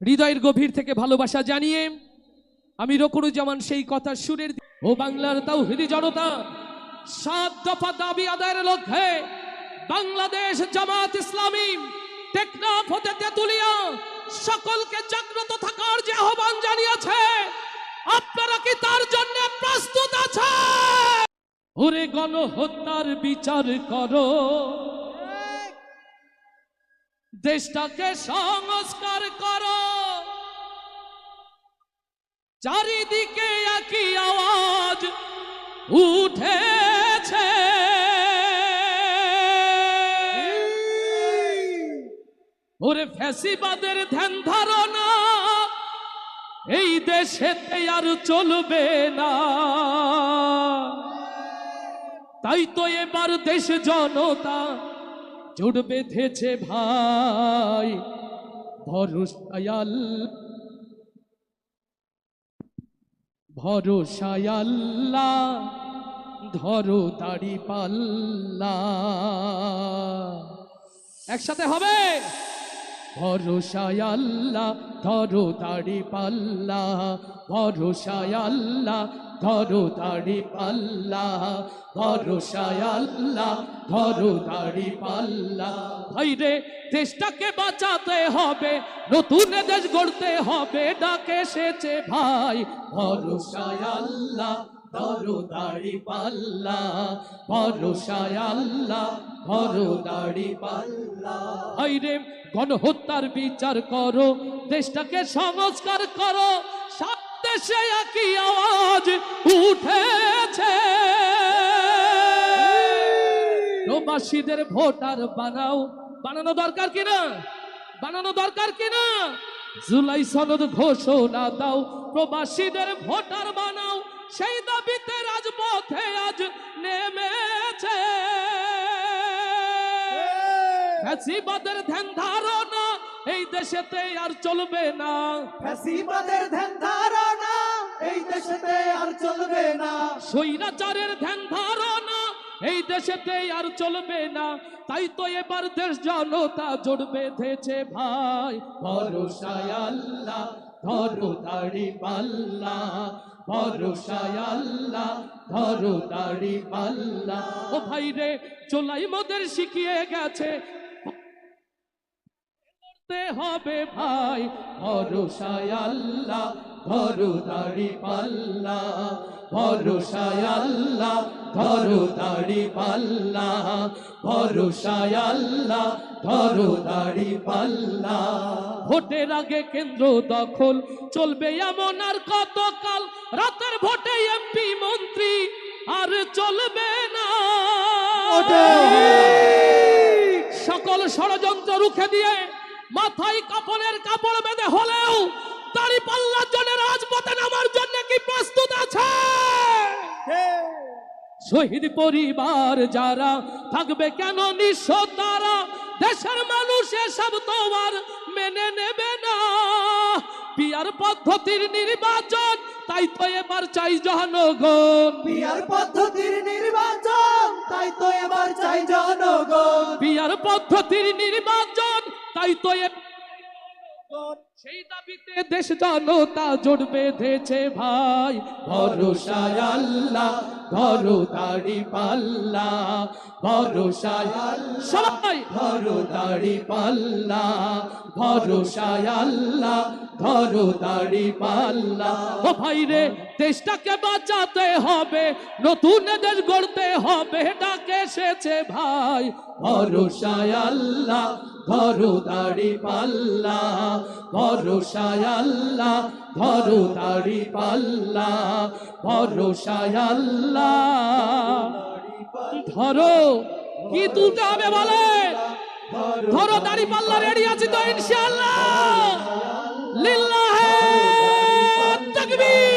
হৃদয়ের গভীর থেকে ভালোবাসা জানিয়ে আমি রকুরুজ্জামান সেই কথা সুরের ও বাংলার তাও হৃদি জনতা, সাত দফা দাবি আদায়ের লক্ষ্যে বাংলাদেশ জামাত ইসলামী টেকনাফ হতে তেতুলিয়া সকলকে জাগ্রত থাকার যে আহ্বান জানিয়েছে, আপনারা কি তার জন্য প্রস্তুত আছে ওরে গণহত্যার বিচার করো। দেশটাকে সংস্কার করো। চারিদিকে একই আওয়াজ উঠেছে। ওরে ফ্যাসিবাদের ধ্যান ধারণা, এই দেশেতে আর চলবে না। তাই তো এবার দেশ জনতা জোট বেঁধেছে ভাই, ভরসায়াল। ভরসায়াল্লা, ধরো দাড়ি পাল্লা। একসাথে হবে? ভরসায় আল্লাহ ধরো দাড়ি পাল্লা। ভরসায় আল্লাহ ধরো দাড়ি পাল্লা ভরসায় আল্লাহ ধরো দাড়ি পাল্লা। ভাই রে, দেশটাকে বাঁচাতে হবে, নতুন দেশ গড়তে হবে, ডাকে এসেছে ভাই। ভরসায় আল্লাহ ধরো দাড়ি পাল্লা ভরসায় আল্লাহ ধরো দাড়ি পাল্লা। হাইরে গণহত্যার বিচার করো, দেশটাকে সংস্কার করো দেশে একই আওয়াজ উঠেছে। প্রবাসীদের ভোটার বানাও। বানানো দরকার কিনা? বানানো দরকার কিনা? জুলাই সনদ ঘোষণা দাও। প্রবাসীদের ভোটার বানাও। সেই দাবিতে রাজপথে আজ নেমেছে। ফ্যাসিবাদের ধ্যান ধারণা এই দেশেতে আর চলবে না। ফ্যাসিবাদের ধ্যান স্বৈরাচারের ধ্যান ধারণা, এই দেশেতে আর চলবে না। তাই তো এবার দেশ জনতা জোট বেঁধেছে ভাই। ভরসায় আল্লাহ, ধরো দাড়ি পাল্লা। আল্লাহ, ধরো দাড়ি পাল্লা। ভাই রে, চোলাই মোদের শিখিয়ে গেছে। হবে ভাই। ভরসায় আল্লাহ ধরো দাড়ি পাল্লা ভরসায় আল্লাহ ধরো দাড়ি পাল্লা ভরসায় আল্লাহ ধরো দাড়ি পাল্লা। ভোটের আগে কেন্দ্র দখল চলবে এমন আর কতকাল? রাতের ভোটে এমপি মন্ত্রী আর চলবে না। সকল ষড়যন্ত্র রুখে দিয়ে মাথায় কাপড়ের কাপড় বেঁধে হলেও দাড়ি পাল্লার জন্য রাজপথে নামার জন্য কি প্রস্তুত আছে? শহীদ পরিবার যারা থাকবে কেন নিঃস্ব তারা? দেশের মানুষ সব তোমার মেনে নেবে না। পিয়ার পদ্ধতির নির্বাচন তাই তো এবার চাই জনগণ। বিয়ার পদ্ধতির নির্বাচন তাই তো এবার চাই জনগণ। বিয়ার পদ্ধতির নির্বাচন তাই তো এ- সেই দাবিতে দেশ জনতা জোট বেঁধেছে ভাই। ভরসায় আল্লাহ ধরো দাড়ি পাল্লা। ভরসায় সবাই ধরো দাড়ি পাল্লা। ভরসায় আল্লাহ ধরো দাড়ি পাল্লা। ও ভাই রে দেশটাকে বাঁচাতে হবে নতুন দেশ গড়তে হবে ডাকে এসেছে ভাই। ভরসায় আল্লাহ ধরো দাড়ি পাল্লা। ভরসায় আল্লাহ, ধরো তারি পাল্লা। ভরসায় আল্লাহ। ধরো, কি তুলতে হবে বলে? ধরো দাড়ি পাল্লা রেডি আছি তো ইনশাল্লাহ লিল্লাহ তাকবীর।